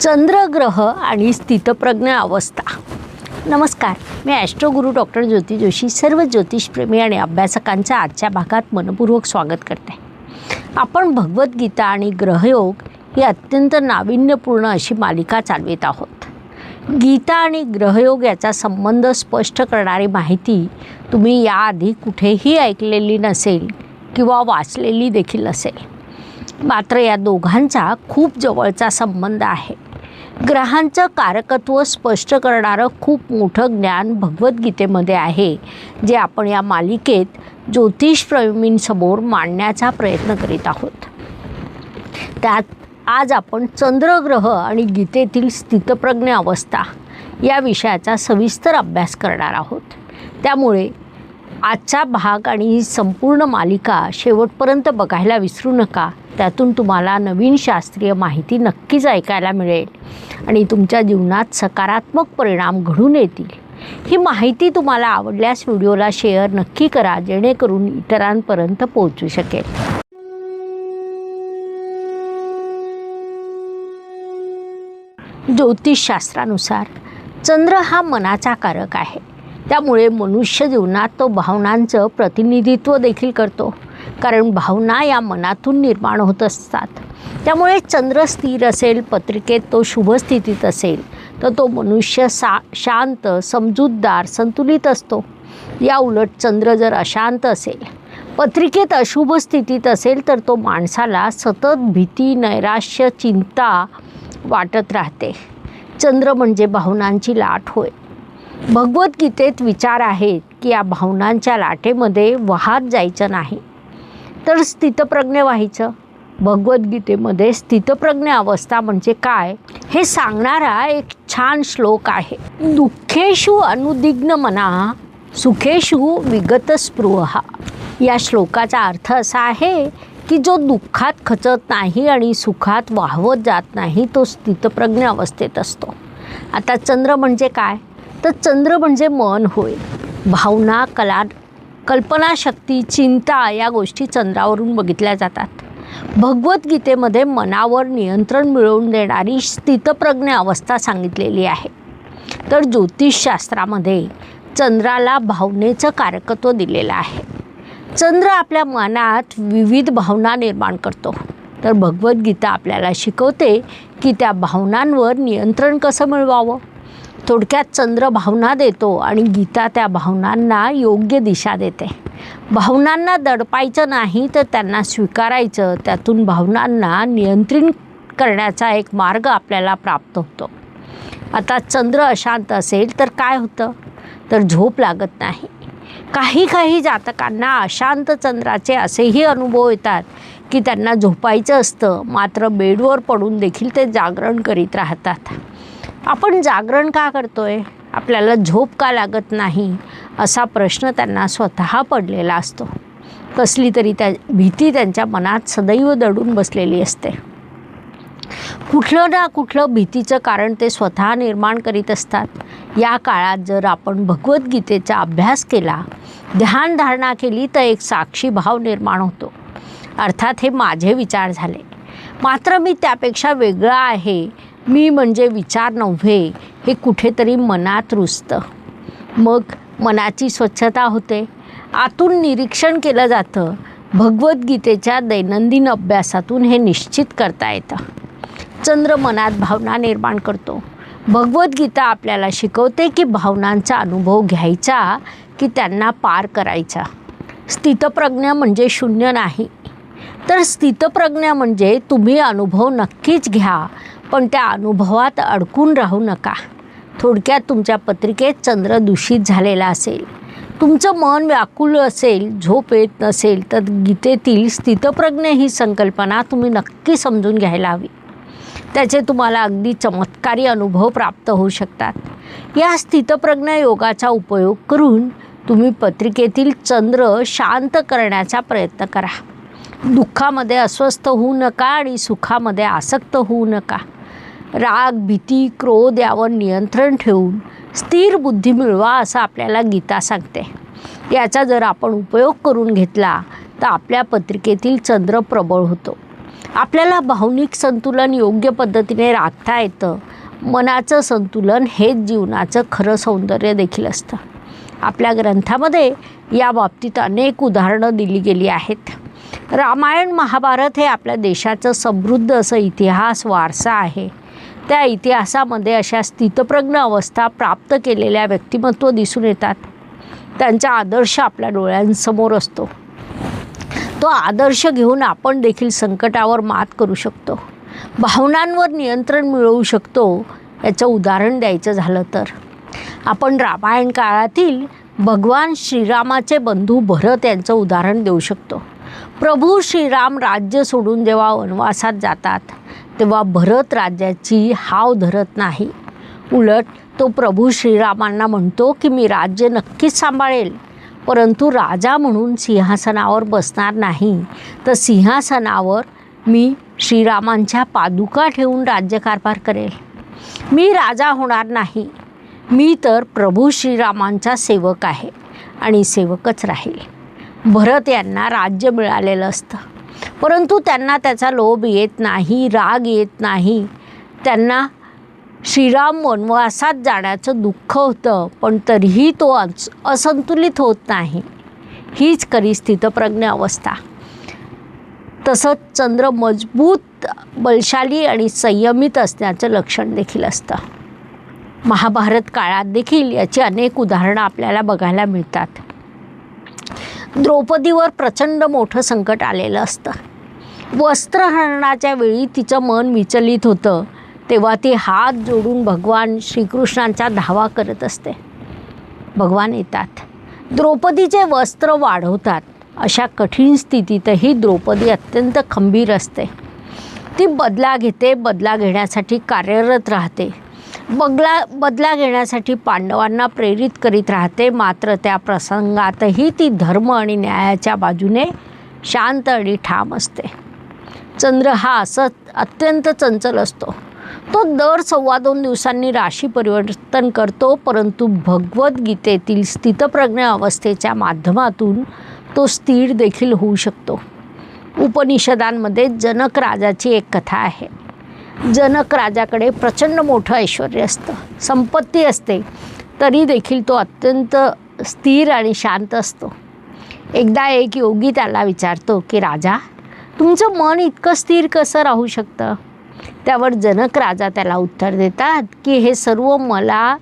चंद्रग्रह आणि स्थितप्रज्ञ अवस्था. नमस्कार मी astro guru doctor Jyoti Joshi सर्व ज्योतिषप्रेमी आणि अभ्यासकांच्या आजच्या भागात मनपूर्वक स्वागत करते. आपण भगवद्गीता आणि ग्रहयोग ही अत्यंत नाविन्यपूर्ण अशी मालिका चालवित आहोत. गीता आणि ग्रहयोग याचा संबंध स्पष्ट करणारी माहिती तुम्ही याआधी कुठेही ऐकलेली नसेल किंवा वाचलेली देखील नसेल. मात्र या दोघांचा खूप जवळचा संबंध आहे. ग्रहांचं कारकत्व स्पष्ट करणारं खूप मोठं ज्ञान भगवद्गीतेमध्ये आहे जे आपण या मालिकेत ज्योतिषप्रेमींसमोर मांडण्याचा प्रयत्न करीत आहोत. त्यात आज आपण चंद्रग्रह आणि गीतेतील स्थितप्रज्ञ अवस्था या विषयाचा सविस्तर अभ्यास करणार आहोत. त्यामुळे आजचा भाग आणि ही संपूर्ण मालिका शेवटपर्यंत बघायला विसरू नका. त्यातून तुम्हाला नवीन शास्त्रीय माहिती नक्कीच ऐकायला मिळेल आणि तुमच्या जीवनात सकारात्मक परिणाम घडून येतील. ही माहिती तुम्हाला आवडल्यास व्हिडिओला शेअर नक्की करा जेणेकरून इतरांपर्यंत पोहोचू शकेल. ज्योतिषशास्त्रानुसार चंद्र हा मनाचा कारक आहे. त्यामुळे मनुष्य जीवनात तो भावनांचं प्रतिनिधित्व देखील करतो. कारण भावना या मनातून निर्माण होत असतात. त्यामुळे चंद्र स्थिर असेल पत्रिकेत तो शुभ स्थितीत असेल तर तो मनुष्य सा शांत समजूतदार संतुलित असतो. या उलट चंद्र जर अशांत असेल पत्रिकेत अशुभ स्थितीत असेल तर तो माणसाला सतत भीती नैराश्य चिंता वाटत राहते. चंद्र म्हणजे भावनांची लाट होय. भगवद्गीतेत विचार आहेत की या भावनांच्या लाटेमध्ये वाहत जायचं नाही. तर स्थितप्रज्ञ व्हायचं. भगवद्गीतेमध्ये स्थितप्रज्ञ अवस्था म्हणजे काय? हे सांगणारा एक छान श्लोक आहे. दुःखेषु अनुदिग्न मना सुखेषु विगत स्पृहा या श्लोकाचा अर्थ असा आहे की जो दुःखात खचत नाही आणि सुखात वाहवत जात नाही तो स्थितप्रज्ञ अवस्थेत असतो. आता चंद्र म्हणजे काय? तर चंद्र म्हणजे मन होय. भावना कला कल्पनाशक्ती चिंता या गोष्टी चंद्रावरून बघितल्या जातात. भगवद्गीतेमध्ये मनावर नियंत्रण मिळवून देणारी स्थितप्रज्ञ अवस्था सांगितलेली आहे. तर ज्योतिषशास्त्रामध्ये चंद्राला भावनेचं कारकत्व दिलेलं आहे. चंद्र आपल्या मनात विविध भावना निर्माण करतो. तर भगवद्गीता आपल्याला शिकवते की त्या भावनांवर नियंत्रण कसं मिळवावं? थोडक्यात चंद्र भावना देतो आणि गीता त्या भावनांना योग्य दिशा देते. भावनांना दडपायचं नाही तर त्यांना स्वीकारायचं. त्यातून भावनांना नियंत्रित करण्याचा एक मार्ग आपल्याला प्राप्त होतो. आता चंद्र अशांत असेल तर काय होतं? तर झोप लागत नाही. काही काही जातकांना अशांत चंद्राचे असेही अनुभव येतात की त्यांना झोपायचं असतं. मात्र बेडवर पडून देखील ते जागरण करीत राहतात. आपण जागरण का करतोय? आपल्याला झोप का लागत नाही? असा प्रश्न त्यांना स्वतः पडलेला असतो. कसली तरी त्या भीती त्यांच्या मनात सदैव दडून बसलेली असते. कुठलं ना कुठलं भीतीचं कारण ते स्वतः निर्माण करीत असतात. या काळात जर आपण भगवद्गीतेचा अभ्यास केला ध्यानधारणा केली तर एक साक्षी भाव निर्माण होतो. अर्थात हे माझे विचार झाले. मात्र मी त्यापेक्षा वेगळा आहे. मी म्हणजे विचार नव्हे हे कुठेतरी मनात रुजतं. मग मनाची स्वच्छता होते. आतून निरीक्षण केलं जातं. भगवद्गीतेच्या दैनंदिन अभ्यासातून हे निश्चित करता येतं. चंद्र मनात भावना निर्माण करतो. भगवद्गीता आपल्याला शिकवते की भावनांचा अनुभव घ्यायचा की त्यांना पार करायचा. स्थितप्रज्ञ म्हणजे शून्य नाही. तर स्थितप्रज्ञ म्हणजे तुम्ही अनुभव नक्कीच घ्या पण त्या अनुभवात अडकून राहू नका. थोडक्यात तुमच्या पत्रिकेत चंद्र दूषित झालेला असेल. तुमचं मन व्याकुल असेल झोप येत नसेल तर गीतेतील स्थितप्रज्ञ ही संकल्पना तुम्ही नक्की समजून घ्यायला हवी. त्याचे तुम्हाला अगदी चमत्कारी अनुभव प्राप्त होऊ शकतात. या स्थितप्रज्ञ योगाचा उपयोग करून तुम्ही पत्रिकेतील चंद्र शांत करण्याचा प्रयत्न करा. दुःखामध्ये अस्वस्थ होऊ नका आणि सुखामध्ये आसक्त होऊ नका. राग भीती क्रोध यावर नियंत्रण ठेवून स्थिर बुद्धी मिळवा असं आपल्याला गीता सांगते. याचा जर आपण उपयोग करून घेतला तर आपल्या पत्रिकेतील चंद्र प्रबळ होतो. आपल्याला भावनिक संतुलन योग्य पद्धतीने राखता येतं. मनाचं संतुलन हेच जीवनाचं खरं सौंदर्य देखील असतं. आपल्या ग्रंथामध्ये या बाबतीत अनेक उदाहरणं दिली गेली आहेत. रामायण महाभारत हे आपल्या देशाचं समृद्ध असं इतिहास वारसा आहे. त्या इतिहासामध्ये अशा स्थितप्रज्ञ अवस्था प्राप्त केलेल्या व्यक्तिमत्व दिसून येतात. त्यांचा आदर्श आपल्या डोळ्यांसमोर असतो. तो आदर्श घेऊन आपण देखील संकटावर मात करू शकतो. भावनांवर नियंत्रण मिळवू शकतो याचं उदाहरण द्यायचं झालं तर. आपण रामायण काळातील भगवान श्रीरामाचे बंधू भरत यांचं उदाहरण देऊ शकतो. प्रभू श्रीराम राज्य सोडून जेव्हा वनवासात जातात तेव्हा भरत राज्याची हाव धरत नाही. उलट तो प्रभू श्रीरामांना म्हणतो की मी राज्य नक्कीच सांभाळेल. परंतु राजा म्हणून सिंहासनावर बसणार नाही. तर सिंहासनावर मी श्रीरामांच्या पादुका ठेवून राज्यकारभार करेल. मी राजा होणार नाही. मी तर प्रभू श्रीरामांचा सेवक आहे आणि सेवकच राहील. भरत यांना राज्य मिळालेलं असतं. परंतु त्यांना त्याचा लोभ येत नाही राग येत नाही. त्यांना श्रीराम वनवासात जाण्याचं दुःख होतं पण तरीही तो अस असंतुलित होत नाही. हीच खरी स्थितप्रज्ञ अवस्था. तसंच चंद्र मजबूत बलशाली आणि संयमित असण्याचं लक्षण देखील असतं. महाभारत काळात देखील याची अनेक उदाहरणं आपल्याला बघायला मिळतात. द्रौपदीवर प्रचंड मोठं संकट आलेलं असतं. वस्त्रहरणाच्या वेळी तिचं मन विचलित होतं तेव्हा ती हात जोडून भगवान श्रीकृष्णांचा धावा करत असते. भगवान येतात. द्रौपदीचे वस्त्र वाढवतात. अशा कठीण स्थितीतही द्रौपदी अत्यंत खंबीर असते. ती बदला घेते बदला घेण्यासाठी कार्यरत राहते. बगला बदला घेण्यासाठी पांडवांना प्रेरित करीत राहते. मात्र त्या प्रसंगातही ती धर्म आणि न्यायाच्या बाजूने शांत आणि ठाम असते. चंद्र हा असं अत्यंत चंचल असतो. तो दर सव्वा दोन दिवसांनी राशी परिवर्तन करतो परंतु भगवद्गीतेतील स्थितप्रज्ञ अवस्थेच्या माध्यमातून तो स्थिर देखील होऊ शकतो. उपनिषदांमध्ये जनक राजाची एक कथा आहे. जनक राजाकडे प्रचंड मोठं ऐश्वर असतं. संपत्ती असते. तरी देखील तो अत्यंत स्थिर आणि शांत असतो. एकदा एक योगी त्याला विचारतो की राजा तुमचं मन इतकं स्थिर कसं राहू शकतं? त्यावर जनक राजा त्याला उत्तर देतात की हे सर्व मला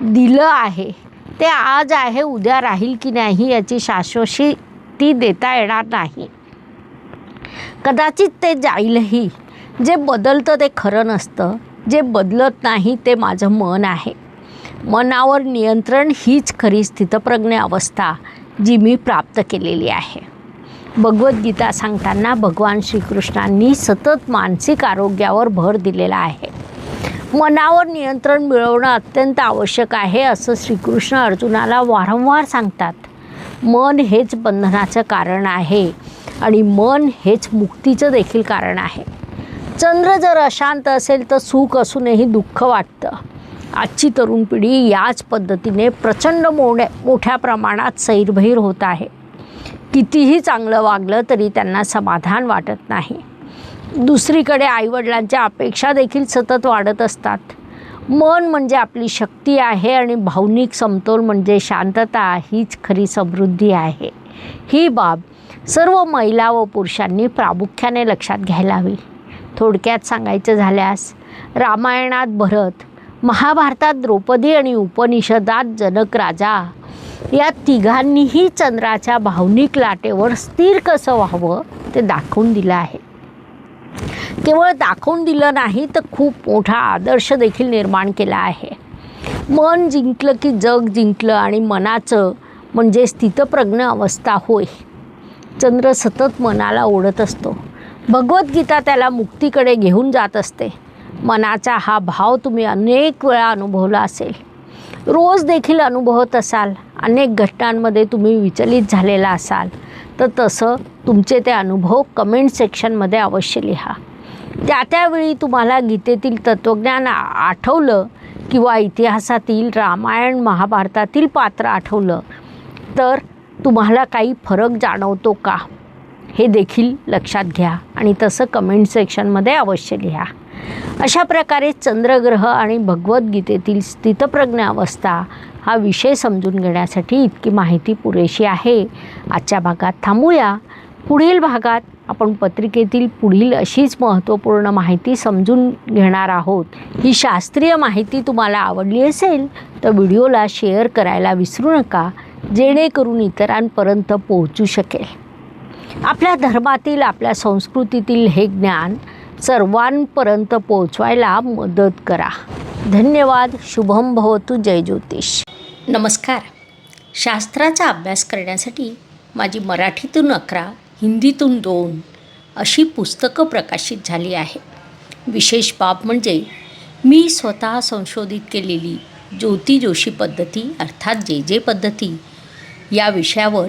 दिलं आहे. ते आज आहे उद्या राहील की नाही याची शाश्वती ती देता येणार नाही. कदाचित ते जाईलही. जे बदलतं ते खरं नसतं. जे बदलत नाही ते माझं मन आहे. मनावर नियंत्रण हीच खरी स्थितप्रज्ञ अवस्था जी मी प्राप्त केलेली आहे. भगवद्गीता सांगताना भगवान श्रीकृष्णांनी सतत मानसिक आरोग्यावर भर दिलेला आहे. मनावर नियंत्रण मिळवणं अत्यंत आवश्यक आहे असं श्रीकृष्ण अर्जुनाला वारंवार सांगतात. मन हेच बंधनाचं कारण आहे आणि मन हेच मुक्तीचं देखील कारण आहे. चंद्र जर अशांत असेल तर सुख असूनही दुःख वाटतं. आजची तरुण पिढी याच पद्धतीने प्रचंड मोठ्या मोठ्या प्रमाणात सैरभैर होत आहे. कितीही चांगलं वागलं तरी त्यांना समाधान वाटत नाही. दुसरीकडे आईवडिलांच्या अपेक्षा देखील सतत वाढत असतात. मन म्हणजे आपली शक्ती आहे आणि भावनिक समतोल म्हणजे शांतता हीच खरी समृद्धी आहे. ही बाब सर्व महिला व पुरुषांनी प्रामुख्याने लक्षात घ्यायला हवी. थोडक्यात सांगायचं झाल्यास रामायणात भरत महाभारतात द्रौपदी आणि उपनिषदात जनक राजा या तिघांनीही चंद्राच्या भावनिक लाटेवर स्थिर कसं व्हावं ते दाखवून दिलं आहे. केवळ दाखवून दिलं नाही तर खूप मोठा आदर्श देखील निर्माण केला आहे. मन जिंकलं की जग जिंकलं आणि मनाचं म्हणजे स्थितप्रज्ञ अवस्था होय. चंद्र सतत मनाला ओढत असतो. भगवद्गीता त्याला मुक्तीकडे घेऊन जात असते. मनाचा हा भाव तुम्ही अनेक वेळा अनुभवला असेल. रोज देखील अनुभवत असाल. अनेक घटनांमध्ये तुम्ही विचलित झालेला असाल. तर तसं तुमचे ते अनुभव कमेंट सेक्शनमध्ये अवश्य लिहा. त्या त्यावेळी तुम्हाला गीतेतील तत्त्वज्ञान आठवलं किंवा इतिहासातील रामायण महाभारतातील पात्र आठवलं. तर तुम्हाला काही फरक जाणवतो का? हे देखील लक्षात घ्या आणि तसं कमेंट सेक्शनमध्ये अवश्य लिहा. अशा प्रकारे चंद्रग्रह आणि भगवद्गीतेतील स्थितप्रज्ञ अवस्था हा विषय समजून घेण्यासाठी इतकी माहिती पुरेशी आहे. आजच्या भागात थांबूया. पुढील भागात आपण पत्रिकेतील पुढील अशीच महत्त्वपूर्ण माहिती समजून घेणार आहोत. ही शास्त्रीय माहिती तुम्हाला आवडली असेल तर व्हिडिओला शेअर करायला विसरू नका. जेणेकरून इतरांपर्यंत पोहोचू शकेल. आपल्या धर्मातील आपल्या संस्कृतीतील हे ज्ञान सर्वांपर्यंत पोहोचवायला मदत करा. धन्यवाद. शुभम भवतु. जय ज्योतिष. नमस्कार. शास्त्राचा अभ्यास करण्यासाठी माझी मराठीतून अकरा हिंदीतून दोन अशी पुस्तकं प्रकाशित झाली आहे विशेष बाब म्हणजे मी स्वतः संशोधित केलेली ज्योती जोशी पद्धती अर्थात जे जे पद्धती या विषयावर